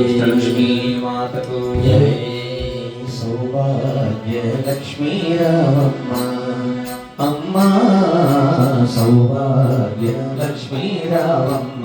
అష్టలక్ష్మీ మాతకు సౌభాగ్యలక్ష్మీ రామమ్మ అమ్మా సౌభాగ్యలక్ష్మీ రామమ్మ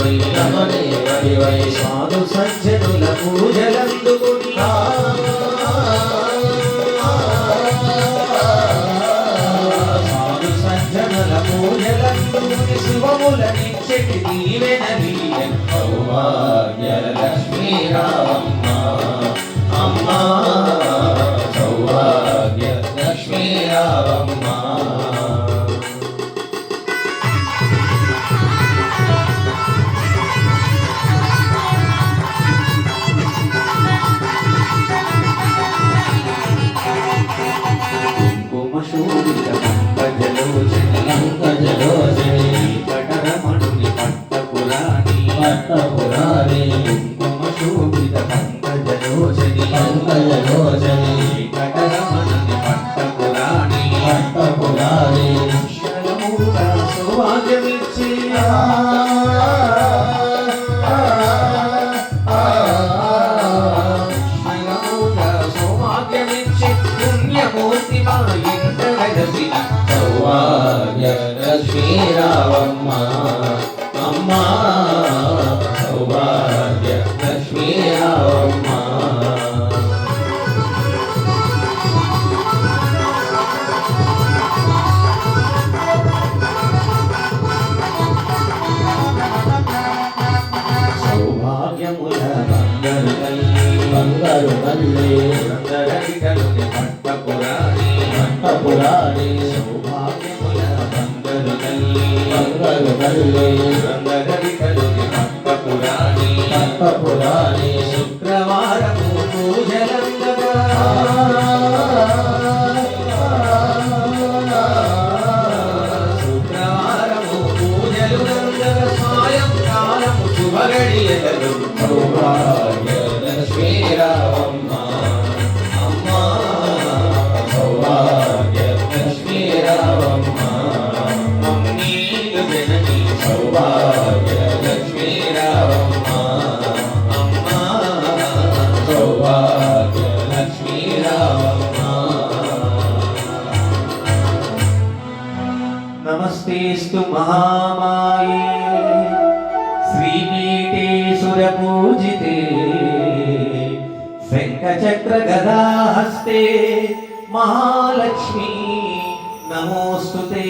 వై నమదేవని వై సాధు సజ్జనుల పూజలందుకుంటా సాధు సజ్జనుల పూజలందుకుని శుభములనిచ్చటి దీవెనని సౌభాగ్య లక్ష్మీరామ వచ్చావమ్మా అమ్మా సౌభాగ్య లక్ష్మీ అమ్మా. సౌభాగ్యముల బంగారు తల్లి బంగారు పురాణి. పురాణి. పురాణి. नमस्तेस्तु महामाये श्रीपीठे सुरपूजिते शङ्खचक्रगदाहस्ते महालक्ष्मी नमोऽस्तु ते